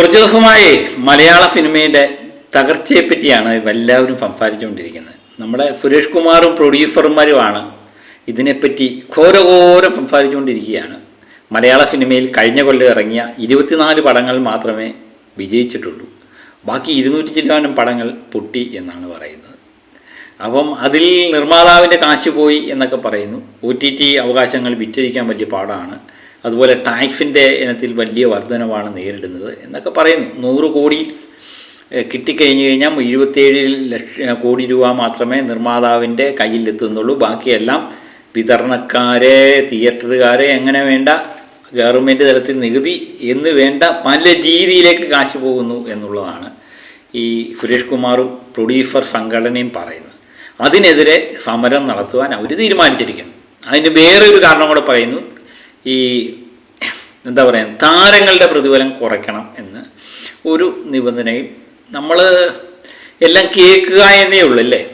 കുറച്ചു ദിവസമായി മലയാള സിനിമയുടെ തകർച്ചയെ പറ്റിയാണ് എല്ലാവരും സംസാരിച്ചുകൊണ്ടിരിക്കുന്നത്. നമ്മുടെ സുരേഷ് കുമാറും പ്രൊഡ്യൂസർമാരുമാണ് ഇതിനെപ്പറ്റി ഘോരഘോരം സംസാരിച്ചുകൊണ്ടിരിക്കുകയാണ്. മലയാള സിനിമയിൽ കഴിഞ്ഞ കൊല്ലം ഇറങ്ങിയ ഇരുപത്തിനാല് പടങ്ങൾ മാത്രമേ വിജയിച്ചിട്ടുള്ളൂ. ബാക്കി ഇരുന്നൂറ്റി ചില്ലാനം പടങ്ങൾ പൊട്ടി എന്നാണ് പറയുന്നത്. അപ്പം അതിൽ നിർമ്മാതാവിന്റെ കാശ് പോയി എന്നൊക്കെ പറയുന്നു. ഒ ടി ടി അവകാശങ്ങൾ വിറ്റഴിക്കാൻ വലിയ പാടാണ്. അതുപോലെ ടാക്സിന്റെ ഇനത്തിൽ വലിയ വർധനവാണ് നേരിടുന്നത് എന്നൊക്കെ പറയുന്നു. നൂറ് കോടി കിട്ടിക്കഴിഞ്ഞു കഴിഞ്ഞാൽ ഇരുപത്തേഴ് ലക്ഷ കോടി രൂപ മാത്രമേ നിർമ്മാതാവിന്റെ കയ്യിലെത്തുന്നുള്ളൂ. ബാക്കിയെല്ലാം വിതരണക്കാരെ തിയേറ്ററുകാരെ എങ്ങനെ വേണ്ട ഗവൺമെന്റ് തലത്തിൽ നികുതി എന്ന് വേണ്ട പല രീതിയിലേക്ക് കാശ് പോകുന്നു എന്നുള്ളതാണ് ഈ സുരേഷ് കുമാറും പ്രൊഡ്യൂസർ സംഘടനയും പറയുന്നത്. അതിനെതിരെ സമരം നടത്തുവാൻ അവർ തീരുമാനിച്ചിരിക്കുന്നു. അതിന് വേറൊരു കാരണം കൂടെ പറയുന്നു. ഈ എന്താ പറയുക താരങ്ങളുടെ പ്രതിഫലം കുറയ്ക്കണം എന്ന് ഒരു നിബന്ധനയും നമ്മൾ എല്ലാം കേൾക്കുക എന്നേ ഉള്ളൂ അല്ലേ?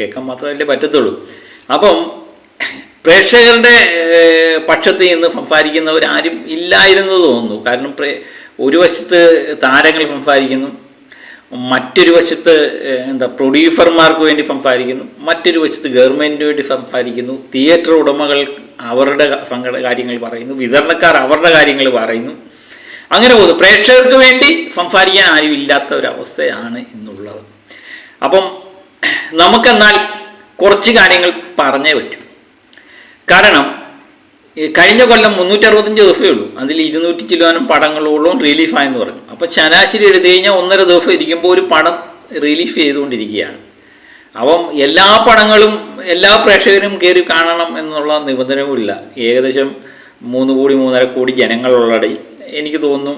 കേൾക്കാൻ മാത്രമല്ലേ പറ്റത്തുള്ളൂ. അപ്പം പ്രേക്ഷകരുടെ പക്ഷത്ത് നിന്ന് സംസാരിക്കുന്നവരാരും ഇല്ലായിരുന്നു തോന്നുന്നു. കാരണം ഒരു വശത്ത് താരങ്ങൾ സംസാരിക്കുന്നു മറ്റൊരു വശത്ത് എന്താ പ്രൊഡ്യൂസർമാർക്ക് വേണ്ടി സംസാരിക്കുന്നു മറ്റൊരു വശത്ത് ഗവൺമെന്റിന് വേണ്ടി സംസാരിക്കുന്നു തിയേറ്റർ ഉടമകൾ അവരുടെ കാര്യങ്ങൾ പറയുന്നു വിതരണക്കാർ അവരുടെ കാര്യങ്ങൾ പറയുന്നു. അങ്ങനെ പോകുന്നു. പ്രേക്ഷകർക്ക് വേണ്ടി സംസാരിക്കാൻ ആരും ഇല്ലാത്ത ഒരവസ്ഥയാണ് ഇന്നുള്ളത്. അപ്പം നമുക്കെന്നാൽ കുറച്ച് കാര്യങ്ങൾ പറഞ്ഞേ പറ്റൂ. കാരണം കഴിഞ്ഞ കൊല്ലം മുന്നൂറ്റി അറുപത്തഞ്ച് ദിവസമേ ഉള്ളൂ. അതിൽ ഇരുന്നൂറ്റി കിലോനും പടങ്ങളോളം റിലീഫായെന്ന് പറഞ്ഞു. അപ്പോൾ ശരാശരി എടുത്തു കഴിഞ്ഞാൽ ഒന്നര ദിവസം ഇരിക്കുമ്പോൾ ഒരു പടം റിലീഫ് ചെയ്തുകൊണ്ടിരിക്കുകയാണ്. അപ്പം എല്ലാ പടങ്ങളും എല്ലാ പ്രേക്ഷകരും കയറി കാണണം എന്നുള്ള നിബന്ധനവുമില്ല ഏകദേശം മൂന്ന് കോടി മൂന്നര കോടി ജനങ്ങളുള്ളടയിൽ എനിക്ക് തോന്നുന്നു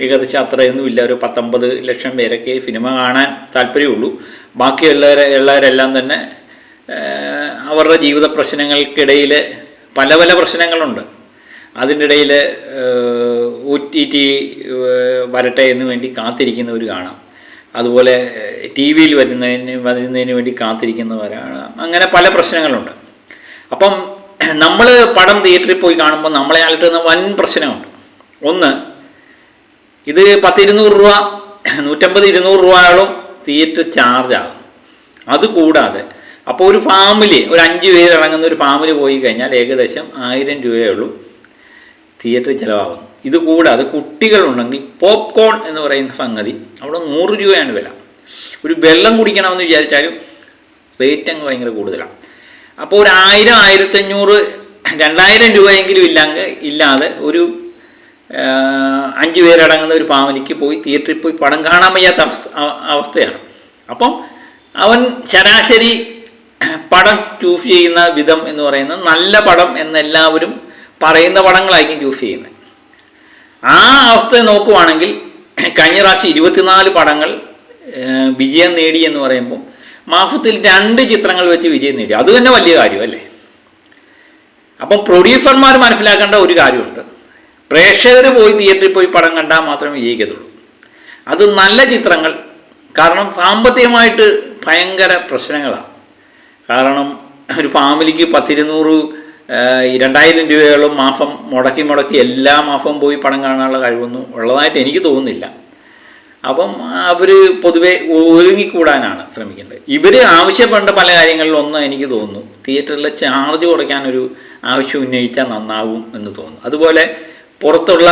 ഏകദേശം അത്രയൊന്നും ഇല്ല ഒരു പത്തൊമ്പത് ലക്ഷം പേരൊക്കെ സിനിമ കാണാൻ താല്പര്യമുള്ളൂ. ബാക്കിയുള്ളവരെ ഉള്ളവരെല്ലാം തന്നെ അവരുടെ ജീവിത പ്രശ്നങ്ങൾക്കിടയിൽ പല പല പ്രശ്നങ്ങളുണ്ട്. അതിനിടയിൽ ഒ ടി ടി വരട്ടെ എന്ന് വേണ്ടി കാത്തിരിക്കുന്നവർ കാണാം. അതുപോലെ ടി വിയിൽ വരുന്നതിന് വരുന്നതിന് വേണ്ടി കാത്തിരിക്കുന്നവരാണ്. അങ്ങനെ പല പ്രശ്നങ്ങളുണ്ട്. അപ്പം നമ്മൾ പടം തിയേറ്ററിൽ പോയി കാണുമ്പോൾ നമ്മളെ അലട്ടുന്ന വൻ പ്രശ്നമുണ്ട്. ഒന്ന് ഇത് പത്തിരുന്നൂറ് രൂപ നൂറ്റമ്പത് ഇരുന്നൂറ് രൂപയോളം തിയേറ്റർ ചാർജാകും. അതുകൂടാതെ അപ്പോൾ ഒരു ഫാമിലി ഒരു അഞ്ച് പേര് ഇറങ്ങുന്ന ഒരു ഫാമിലി പോയി കഴിഞ്ഞാൽ ഏകദേശം ആയിരം രൂപയേ ഉള്ളൂ തിയേറ്ററിൽ ചിലവാകുന്നു. ഇത് കൂടാതെ കുട്ടികളുണ്ടെങ്കിൽ പോപ്കോൺ എന്ന് പറയുന്ന സംഗതി അവിടെ നൂറ് രൂപയാണ് വില. ഒരു വെള്ളം കുടിക്കണമെന്ന് വിചാരിച്ചാലും റേറ്റ് അങ്ങ് ഭയങ്കര കൂടുതലാണ്. അപ്പോൾ ഒരു ആയിരം ആയിരത്തഞ്ഞൂറ് രണ്ടായിരം രൂപയെങ്കിലും ഇല്ലെങ്കിൽ ഇല്ലാതെ ഒരു അഞ്ച് പേരടങ്ങുന്ന ഒരു ഫാമിലിക്ക് പോയി തിയേറ്ററിൽ പോയി പടം കാണാൻ വയ്യാത്ത അവസ്ഥ അവസ്ഥയാണ്. അപ്പം അവൻ ശരാശരി പടം ചൂസ് ചെയ്യുന്ന വിധം എന്ന് പറയുന്നത് നല്ല പടം എന്നെല്ലാവരും പറയുന്ന പടങ്ങളായിരിക്കും ചൂസ് ചെയ്യുന്നത്. ആ അവസ്ഥ നോക്കുവാണെങ്കിൽ കഴിഞ്ഞ പ്രാവശ്യം ഇരുപത്തിനാല് പടങ്ങൾ വിജയം നേടി എന്ന് പറയുമ്പോൾ മാസത്തിൽ രണ്ട് ചിത്രങ്ങൾ വെച്ച് വിജയം നേടി. അത് തന്നെ വലിയ കാര്യമല്ലേ? അപ്പം പ്രൊഡ്യൂസർമാർ മനസ്സിലാക്കേണ്ട ഒരു കാര്യമുണ്ട്. പ്രേക്ഷകർ പോയി തിയേറ്ററിൽ പോയി പടം കണ്ടാൽ മാത്രമേ വിജയിക്കത്തുള്ളൂ. അത് നല്ല ചിത്രങ്ങൾ. കാരണം സാമ്പത്തികമായിട്ട് ഭയങ്കര പ്രശ്നങ്ങളാണ്. കാരണം ഒരു ഫാമിലിക്ക് പത്തിരുന്നൂറ് രണ്ടായിരം രൂപയോളം മാസം മുടക്കി മുടക്കി എല്ലാ മാസവും പോയി പണം കാണാനുള്ള കഴിവൊന്നും ഉള്ളതായിട്ട് എനിക്ക് തോന്നുന്നില്ല. അപ്പം അവർ പൊതുവെ ഒരുങ്ങിക്കൂടാനാണ് ശ്രമിക്കേണ്ടത്. ഇവർ ആവശ്യപ്പെട്ട പല കാര്യങ്ങളിൽ എനിക്ക് തോന്നുന്നു. തിയേറ്ററിലെ ചാർജ് കുറയ്ക്കാനൊരു ആവശ്യം ഉന്നയിച്ചാൽ നന്നാവും എന്ന് തോന്നുന്നു. അതുപോലെ പുറത്തുള്ള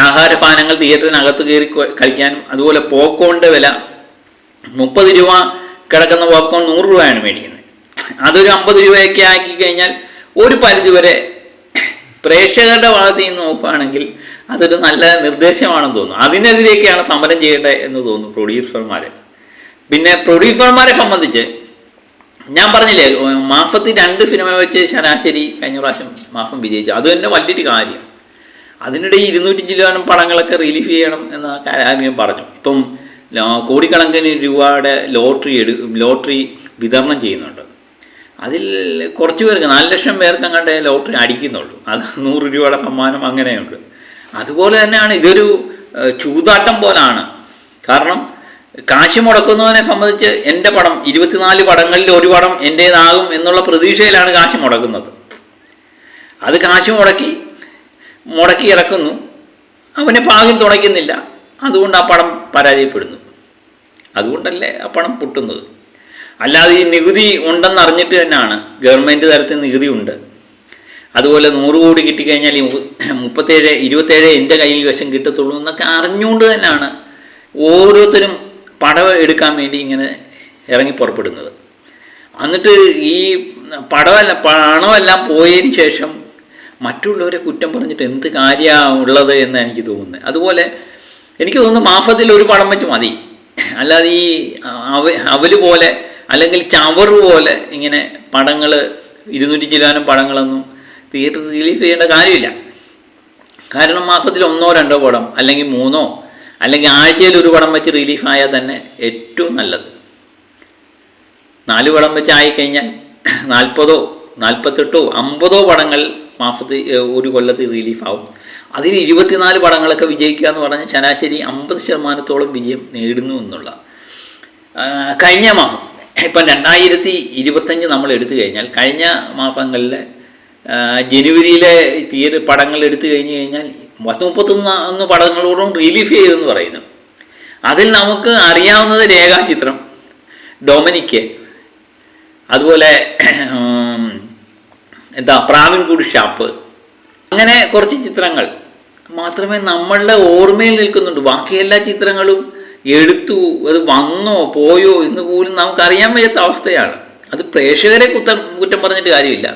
ആഹാര പാനങ്ങൾ തിയേറ്ററിനകത്ത് കയറി കഴിക്കാനും അതുപോലെ പോക്കോണിന്റെ വില മുപ്പത് രൂപ കിടക്കുന്ന പോപ്കോൺ നൂറ് രൂപയാണ് മേടിക്കുന്നത്. അതൊരു അമ്പത് രൂപയൊക്കെ ആക്കി കഴിഞ്ഞാൽ ഒരു പരിധി വരെ പ്രേക്ഷകരുടെ ഭാഗത്ത് നിന്ന് നോക്കുകയാണെങ്കിൽ അതൊരു നല്ല നിർദ്ദേശമാണെന്ന് തോന്നുന്നു. അതിനെതിരെയൊക്കെയാണ് സമരം ചെയ്യേണ്ടത് എന്ന് തോന്നുന്നു പ്രൊഡ്യൂസർമാരെ. പിന്നെ പ്രൊഡ്യൂസർമാരെ സംബന്ധിച്ച് ഞാൻ പറഞ്ഞില്ലേ മാസത്തിൽ രണ്ട് സിനിമ വെച്ച് ശരാശരി കഴിഞ്ഞ പ്രാവശ്യം മാസം വിജയിച്ചു. അത് തന്നെ വലിയൊരു കാര്യം. അതിനിടെ ഇരുന്നൂറ്റി ചില്ലാനും പടങ്ങളൊക്കെ റിലീഫ് ചെയ്യണം എന്ന കാര്യം പറഞ്ഞു. ഇപ്പം കോടിക്കണക്കിന് രൂപയുടെ ലോട്ടറി എടു ലോട്ടറി വിതരണം ചെയ്യുന്നുണ്ട്. അതിൽ കുറച്ച് പേർക്ക് നാല് ലക്ഷം പേർക്ക് അങ്ങോട്ട് ലോട്ടറി അടിക്കുന്നുള്ളൂ. അത് നൂറ് രൂപയുടെ സമ്മാനം അങ്ങനെയുണ്ട്. അതുപോലെ തന്നെയാണ് ഇതൊരു ചൂതാട്ടം പോലാണ്. കാരണം കാശ് മുടക്കുന്നവനെ സംബന്ധിച്ച് എന്റെ പടം ഇരുപത്തിനാല് പടങ്ങളിൽ ഒരു പടം എന്റേതാകും എന്നുള്ള പ്രതീക്ഷയിലാണ് കാശ് മുടക്കുന്നത്. അത് കാശ് മുടക്കി മുടക്കി ഇറക്കുന്നു. അവനെ പാകം തുണയ്ക്കുന്നില്ല അതുകൊണ്ട് ആ പണം പരാജയപ്പെടുന്നു. അതുകൊണ്ടല്ലേ ആ പണം പൊട്ടുന്നത്? അല്ലാതെ ഈ നികുതി ഉണ്ടെന്ന് അറിഞ്ഞിട്ട് തന്നെയാണ് ഗവൺമെന്റ് തലത്തിൽ നികുതി ഉണ്ട്. അതുപോലെ നൂറ് കോടി കിട്ടിക്കഴിഞ്ഞാൽ ഈ മുപ്പത്തേഴ് ഇരുപത്തേഴ് എന്റെ കയ്യിൽ വശം കിട്ടത്തുള്ളൂ എന്നൊക്കെ അറിഞ്ഞുകൊണ്ട് തന്നെയാണ് ഓരോരുത്തരും പടവ് എടുക്കാൻ വേണ്ടി ഇങ്ങനെ ഇറങ്ങി പുറപ്പെടുന്നത്. എന്നിട്ട് ഈ പടമല്ല പണമെല്ലാം പോയതിന് ശേഷം മറ്റുള്ളവരെ കുറ്റം പറഞ്ഞിട്ട് എന്ത് കാര്യമാണ് ഉള്ളത് എന്നാണ് എനിക്ക് തോന്നുന്നത്. അതുപോലെ എനിക്ക് തോന്നുന്നു മാഫത്തിൽ ഒരു പടം വെച്ച് മതി. അല്ലാതെ ഈ അവ അവൽ പോലെ അല്ലെങ്കിൽ ചവർ പോലെ ഇങ്ങനെ പടങ്ങൾ ഇരുന്നൂറ്റി ചില്ലാനും പടങ്ങളൊന്നും തിയേറ്റർ റിലീസ് ചെയ്യേണ്ട കാര്യമില്ല. കാരണം മാസത്തിൽ ഒന്നോ രണ്ടോ പടം അല്ലെങ്കിൽ മൂന്നോ അല്ലെങ്കിൽ ആഴ്ചയിൽ ഒരു പടം വെച്ച് റിലീഫായാൽ തന്നെ ഏറ്റവും നല്ലത്. നാല് പടം വെച്ച് ആയിക്കഴിഞ്ഞാൽ നാൽപ്പതോ നാൽപ്പത്തെട്ടോ അമ്പതോ പടങ്ങൾ മാസത്തിൽ ഒരു കൊല്ലത്തിൽ റിലീഫാവും അതിൽ ഇരുപത്തിനാല് പടങ്ങളൊക്കെ വിജയിക്കുക എന്ന് പറഞ്ഞ ശരാശരി അമ്പത് ശതമാനത്തോളം വിജയം നേടുന്നു എന്നുള്ള. കഴിഞ്ഞ മാസം ഇപ്പം രണ്ടായിരത്തി ഇരുപത്തഞ്ച് നമ്മൾ എടുത്തു കഴിഞ്ഞാൽ കഴിഞ്ഞ മാസങ്ങളിൽ ജനുവരിയിലെ തീയതി പടങ്ങൾ എടുത്തു കഴിഞ്ഞ് കഴിഞ്ഞാൽ പത്ത് മുപ്പത്തൊന്ന് പടങ്ങളോടും റിലീഫ് ചെയ്തെന്ന് പറയുന്നു. അതിൽ നമുക്ക് അറിയാവുന്നത് രേഖാചിത്രം ഡൊമിനിക്ക് അതുപോലെ എന്താ പ്രാവിൻകൂട് ഷാപ്പ് അങ്ങനെ കുറച്ച് ചിത്രങ്ങൾ. മാത്രമേ നമ്മളുടെ ഓർമ്മയിൽ നിൽക്കുന്നുണ്ട് ബാക്കി എല്ലാ ചിത്രങ്ങളും എടുത്തു അത് വന്നോ പോയോ എന്ന് പോലും നമുക്ക് അറിയാൻ വയ്യാത്ത അവസ്ഥയാണ്. അത് പ്രേക്ഷകരെ കുറ്റം കുറ്റം പറഞ്ഞിട്ട് കാര്യമില്ല.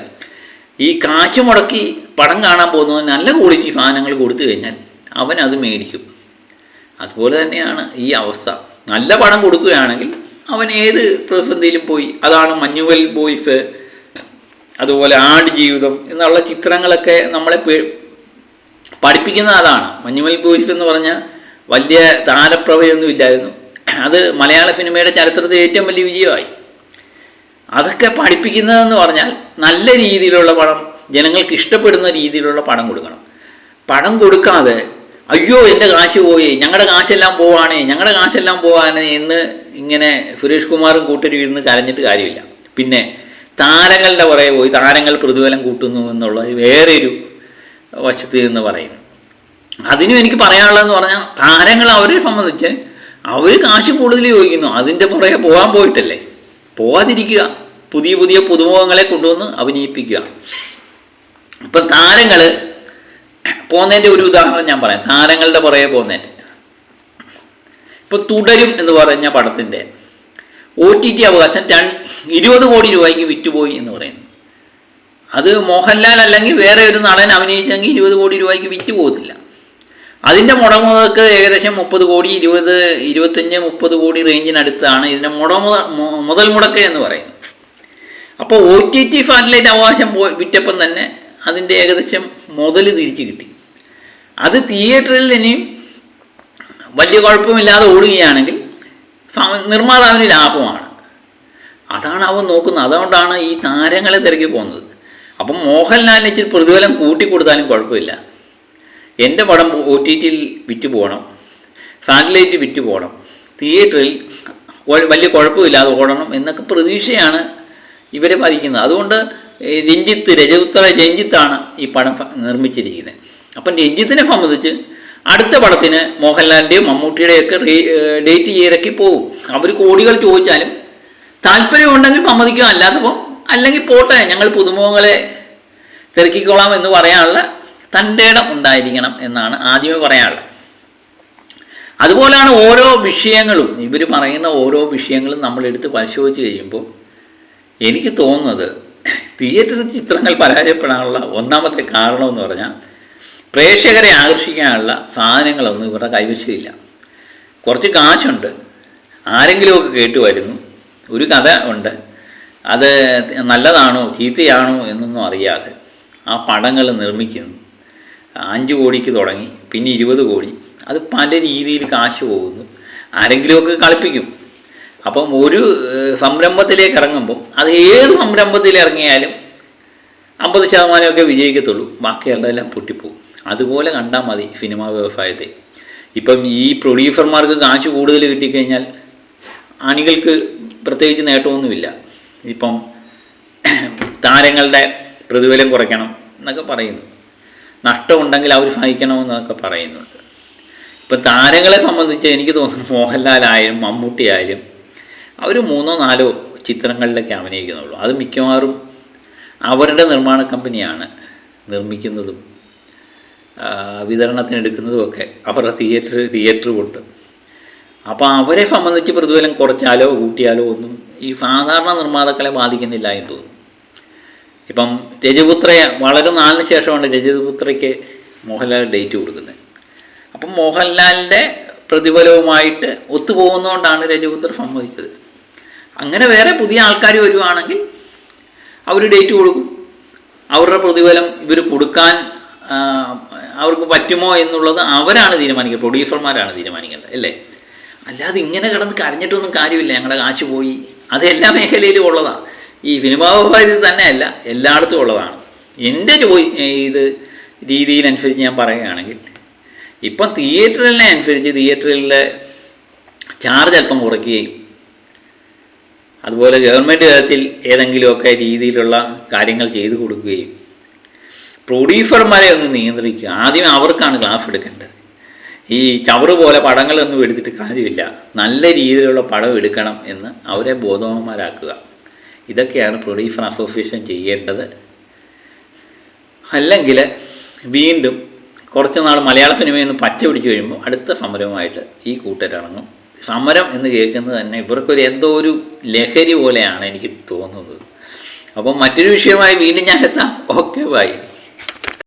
ഈ കാശ് മുടക്കി പടം കാണാൻ പോകുന്നത് നല്ല ക്വാളിറ്റി സാധനങ്ങൾ കൊടുത്തു കഴിഞ്ഞാൽ അവൻ അത് മേടിക്കും. അതുപോലെ തന്നെയാണ് ഈ അവസ്ഥ. നല്ല പടം കൊടുക്കുകയാണെങ്കിൽ അവൻ ഏത് പ്രതിസന്ധിയിലും പോയി. അതാണ് മഞ്ഞുവൽ ബോയ്സ് അതുപോലെ ആട് ജീവിതം എന്നുള്ള ചിത്രങ്ങളൊക്കെ നമ്മളെ പഠിപ്പിക്കുന്ന അതാണ് മഞ്ഞുമൽ ബോയ്സ് എന്ന് പറഞ്ഞ വലിയ താരപ്രഭയൊന്നും ഇല്ലായിരുന്നു. അത് മലയാള സിനിമയുടെ ചരിത്രത്തിൽ ഏറ്റവും വലിയ വിജയമായി. അതൊക്കെ പഠിപ്പിക്കുന്നതെന്ന് പറഞ്ഞാൽ നല്ല രീതിയിലുള്ള പടം ജനങ്ങൾക്ക് ഇഷ്ടപ്പെടുന്ന രീതിയിലുള്ള പടം കൊടുക്കണം. പടം കൊടുക്കാതെ അയ്യോ എന്റെ കാശ് പോയി ഞങ്ങളുടെ കാശെല്ലാം പോവാണേ ഞങ്ങളുടെ കാശെല്ലാം പോവാണ് എന്ന് ഇങ്ങനെ സുരേഷ് കുമാറും കൂട്ടരും ഇരുന്ന് കരഞ്ഞിട്ട് കാര്യമില്ല. പിന്നെ താരങ്ങളുടെ പുറകെ പോയി താരങ്ങൾ പ്രതിഫലം കൂട്ടുന്നു എന്നുള്ള വേറൊരു വശത്ത് എന്ന് പറയുന്നു. അതിനും എനിക്ക് പറയാനുള്ളതെന്ന് പറഞ്ഞാൽ താരങ്ങൾ അവരെ സംബന്ധിച്ച് അവർ കാശ് കൂടുതൽ ചോദിക്കുന്നു. അതിന്റെ പുറകെ പോകാൻ പോയിട്ടല്ലേ? പോവാതിരിക്കുക. പുതിയ പുതിയ പുതുമുഖങ്ങളെ കൊണ്ടുവന്ന് അഭിനയിപ്പിക്കുക. ഇപ്പം താരങ്ങൾ പോകുന്നതിന്റെ ഒരു ഉദാഹരണം ഞാൻ പറയാം. താരങ്ങളുടെ പുറകെ പോകുന്നതിന്റെ ഇപ്പം തുടരും എന്ന് പറഞ്ഞ പടത്തിന്റെ ഒ ടി ടി അവകാശം ഇരുപത് കോടി രൂപയ്ക്ക് വിറ്റുപോയി എന്ന് പറയുന്നു. അത് മോഹൻലാൽ അല്ലെങ്കിൽ വേറെ ഒരു നടൻ അഭിനയിച്ചെങ്കിൽ ഇരുപത് കോടി രൂപയ്ക്ക് വിറ്റ് പോകത്തില്ല. അതിന്റെ മുടമുതക്ക് ഏകദേശം മുപ്പത് കോടി ഇരുപത് ഇരുപത്തഞ്ച് മുപ്പത് കോടി റേഞ്ചിനടുത്താണ് ഇതിന്റെ മുടമുത മുതൽ മുടക്ക് എന്ന് പറയുന്നത്. അപ്പോൾ ഒ ടി ടി സാറ്റലൈറ്റ് അവകാശം പോയി വിറ്റപ്പം തന്നെ അതിന്റെ ഏകദേശം മുതൽ തിരിച്ചു കിട്ടി. അത് തിയേറ്ററിൽ ഇനിയും വലിയ കുഴപ്പമില്ലാതെ ഓടുകയാണെങ്കിൽ നിർമ്മാതാവിന് ലാഭമാണ്. അതാണ് അവൻ നോക്കുന്നത്. അതുകൊണ്ടാണ് ഈ താരങ്ങളെ തിരക്കി പോകുന്നത്. അപ്പം മോഹൻലാലിന് ഇച്ചിരി പ്രതിഫലം കൂട്ടിക്കൊടുത്താലും കുഴപ്പമില്ല. എന്റെ പടം ഒ ടി ടിയിൽ വിറ്റ് പോകണം. സാറ്റലൈറ്റ് വിറ്റ് പോകണം. തിയേറ്ററിൽ വലിയ കുഴപ്പമില്ലാതെ ഓടണം എന്നൊക്കെ പ്രതീക്ഷയാണ് ഇവരെ ഭരിക്കുന്നത് അതുകൊണ്ട് രഞ്ജിത്ത് രജപുത്ര രഞ്ജിത്താണ് ഈ പടം നിർമ്മിച്ചിരിക്കുന്നത്. അപ്പം രഞ്ജിത്തിനെ സംബന്ധിച്ച് അടുത്ത പടത്തിന് മോഹൻലാലിന്റെയും മമ്മൂട്ടിയുടെയൊക്കെ ഡേറ്റ് ഇറക്കി പോകും അവർ കോടികൾ ചോദിച്ചാലും താല്പര്യമുണ്ടെങ്കിൽ സമ്മതിക്കുക. അല്ലാത്തപ്പോൾ അല്ലെങ്കിൽ പോട്ടെ ഞങ്ങൾ പുതുമുഖങ്ങളെ തിരക്കിക്കോളാം എന്ന് പറയാനുള്ള തന്റെ ഇടം ഉണ്ടായിരിക്കണം എന്നാണ് ആദ്യമേ പറയാനുള്ളത്. അതുപോലെയാണ് ഓരോ വിഷയങ്ങളും. ഇവർ പറയുന്ന ഓരോ വിഷയങ്ങളും നമ്മൾ എടുത്ത് പരിശോധിച്ച് കഴിയുമ്പോൾ എനിക്ക് തോന്നുന്നത് തിയേറ്റർ ചിത്രങ്ങൾ പരാജയപ്പെടാനുള്ള ഒന്നാമത്തെ കാരണം എന്ന് പറഞ്ഞാൽ പ്രേക്ഷകരെ ആകർഷിക്കാനുള്ള സാധനങ്ങളൊന്നും ഇവരുടെ കൈവശമില്ല. കുറച്ച് കാശുണ്ട്. ആരെങ്കിലുമൊക്കെ കേട്ട് വരുന്നു ഒരു കഥ ഉണ്ട്. അത് നല്ലതാണോ ചീത്തയാണോ എന്നൊന്നും അറിയാതെ ആ പടങ്ങൾ നിർമ്മിക്കുന്നു. അഞ്ച് കോടിക്ക് തുടങ്ങി പിന്നെ ഇരുപത് കോടി. അത് പല രീതിയിൽ കാശ് പോകുന്നു. ആരെങ്കിലുമൊക്കെ കളിപ്പിക്കും. അപ്പം ഒരു സംരംഭത്തിലേക്ക് ഇറങ്ങുമ്പോൾ അത് ഏത് സംരംഭത്തിൽ ഇറങ്ങിയാലും അമ്പത് ശതമാനമൊക്കെ വിജയിക്കത്തുള്ളൂ. ബാക്കിയുള്ളതെല്ലാം പൊട്ടിപ്പോകും. അതുപോലെ കണ്ടാൽ മതി സിനിമ വ്യവസായത്തെ. ഇപ്പം ഈ പ്രൊഡ്യൂസർമാർക്ക് കാശ് കൂടുതൽ കിട്ടിക്കഴിഞ്ഞാൽ അണികൾക്ക് പ്രത്യേകിച്ച് നേട്ടമൊന്നുമില്ല. ഇപ്പം താരങ്ങളുടെ പ്രതിഫലം കുറയ്ക്കണം എന്നൊക്കെ പറയുന്നു. നഷ്ടമുണ്ടെങ്കിൽ അവർ സഹിക്കണമെന്നൊക്കെ പറയുന്നുണ്ട്. ഇപ്പം താരങ്ങളെ സംബന്ധിച്ച് എനിക്ക് തോന്നുന്നു മോഹൻലാലായാലും മമ്മൂട്ടി ആയാലും അവർ മൂന്നോ നാലോ ചിത്രങ്ങളിലൊക്കെ അഭിനയിക്കുന്നുള്ളൂ. അത് മിക്കവാറും അവരുടെ നിർമ്മാണ കമ്പനിയാണ് നിർമ്മിക്കുന്നതും ആ, വിതരണത്തിനെടുക്കുന്നതും ഒക്കെ അവരുടെ തിയേറ്റർ തിയേറ്റർ കൊണ്ട് അപ്പോൾ അവരെ സംബന്ധിച്ച് പ്രതിഫലം കുറച്ചാലോ കൂട്ടിയാലോ ഒന്നും ഈ സാധാരണ നിർമ്മാതാക്കളെ ബാധിക്കുന്നില്ല എന്ന് തോന്നുന്നു. ഇപ്പം രജപുത്രയെ വളരെ നാളിന് ശേഷമാണ് രജപുത്രയ്ക്ക് മോഹൻലാൽ ഡേറ്റ് കൊടുക്കുന്നത്. അപ്പം മോഹൻലാലിന്റെ പ്രതിഫലവുമായിട്ട് ഒത്തുപോകുന്നതുകൊണ്ടാണ് രജപുത്ര സംഭവിച്ചത് അങ്ങനെ വേറെ പുതിയ ആൾക്കാർ വരുവാണെങ്കിൽ അവർ ഡേറ്റ് കൊടുക്കും. അവരുടെ പ്രതിഫലം ഇവർ കൊടുക്കാൻ അവർക്ക് പറ്റുമോ എന്നുള്ളത് അവരാണ് തീരുമാനിക്കുക പ്രൊഡ്യൂസർമാരാണ് തീരുമാനിക്കേണ്ടത് അല്ലേ? അല്ലാതെ ഇങ്ങനെ കിടന്ന് കരഞ്ഞിട്ടൊന്നും കാര്യമില്ല ഞങ്ങളുടെ കാശ് പോയി. അത് എല്ലാ മേഖലയിലും ഉള്ളതാണ് ഈ സിനിമാ വ്യവസായത്തിൽ തന്നെയല്ല എല്ലായിടത്തും ഉള്ളതാണ്. എന്റെ ജോയി ഇത് രീതിയിലനുസരിച്ച് ഞാൻ പറയുകയാണെങ്കിൽ ഇപ്പം തിയേറ്ററിനെ അനുസരിച്ച് തിയേറ്ററിലെ ചാർജ് അല്പം കുറയ്ക്കുകയും അതുപോലെ ഗവൺമെന്റ് തലത്തിൽ ഏതെങ്കിലുമൊക്കെ രീതിയിലുള്ള കാര്യങ്ങൾ ചെയ്തു കൊടുക്കുകയും പ്രൊഡ്യൂസർമാരെ ഒന്ന് നിയന്ത്രിക്കുക. ആദ്യം അവർക്കാണ് ക്ലാസ് എടുക്കേണ്ടത്. ഈ ചവറ് പോലെ പടങ്ങളൊന്നും എടുത്തിട്ട് കാര്യമില്ല. നല്ല രീതിയിലുള്ള പടം എടുക്കണം എന്ന് അവരെ ബോധവാന്മാരാക്കുക. ഇതൊക്കെയാണ് പ്രൊഡ്യൂസർ അസോസിയേഷൻ ചെയ്യേണ്ടത്. അല്ലെങ്കിൽ വീണ്ടും കുറച്ച് നാൾ മലയാള സിനിമയിൽ നിന്ന് പച്ച പിടിച്ച് കഴിയുമ്പോൾ അടുത്ത സമരവുമായിട്ട് ഈ കൂട്ടരിറങ്ങും. സമരം എന്ന് കേൾക്കുന്നത് തന്നെ ഇവർക്കൊരു എന്തോ ഒരു ലഹരി പോലെയാണ് എനിക്ക് തോന്നുന്നത്. അപ്പോൾ മറ്റൊരു വിഷയമായി വീണ്ടും ഞാൻ എത്താം. Okay bye.